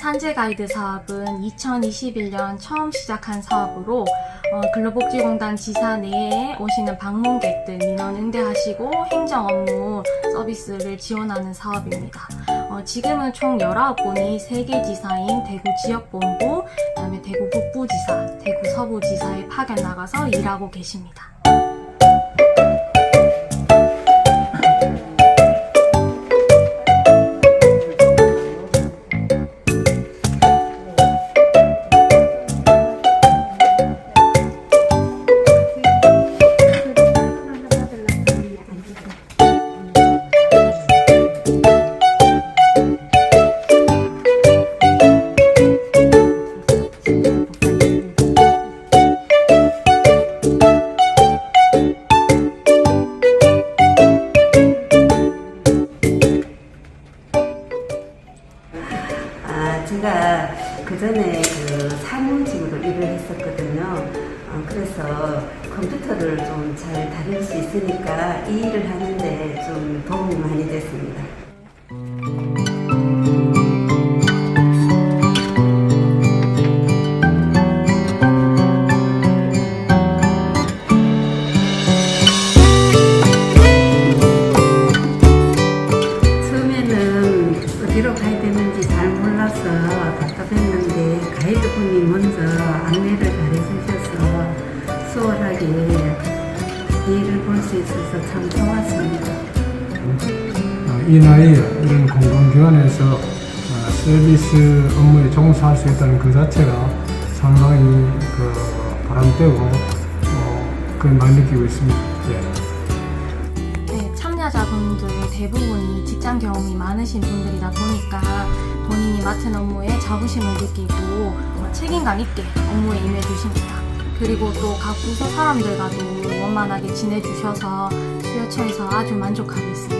산재 가이드 사업은 2021년 처음 시작한 사업으로 어, 근로복지공단 지사 내에 오시는 방문객들 민원 응대하시고 행정 업무 서비스를 지원하는 사업입니다. 어, 지금은 총 19분이 3개 지사인 대구 지역본부, 그 다음에 대구 북부지사, 대구 서부지사에 파견 나가서 일하고 계십니다. 제가 그 전에 그 사무직으로 일을 했었거든요. 어, 그래서 컴퓨터를 좀 잘 다룰 수 있으니까 이 일을 하는데 좀 도움이 많이 됐습니다. 처음에는 어디로 가야 잘 몰라서 답답했는데 가이드분이 먼저 안내를 잘해주셔서 수월하게 일을 볼 수 있어서 참 좋았습니다. 어, 이 나이에 이런 공공기관에서 어, 서비스 업무에 종사할 수 있다는 그 자체가 상당히 그 보람되고 어, 그걸 많이 느끼고 있습니다. 예. 네, 참여자분들 대부분이 직장 경험이 많으신 분들이다 보니까 맡은 업무에 자부심을 느끼고 어, 책임감 있게 업무에 임해 주십니다. 그리고 또 각 부서 사람들과도 원만하게 지내주셔서 수요처에서 아주 만족하고 있습니다.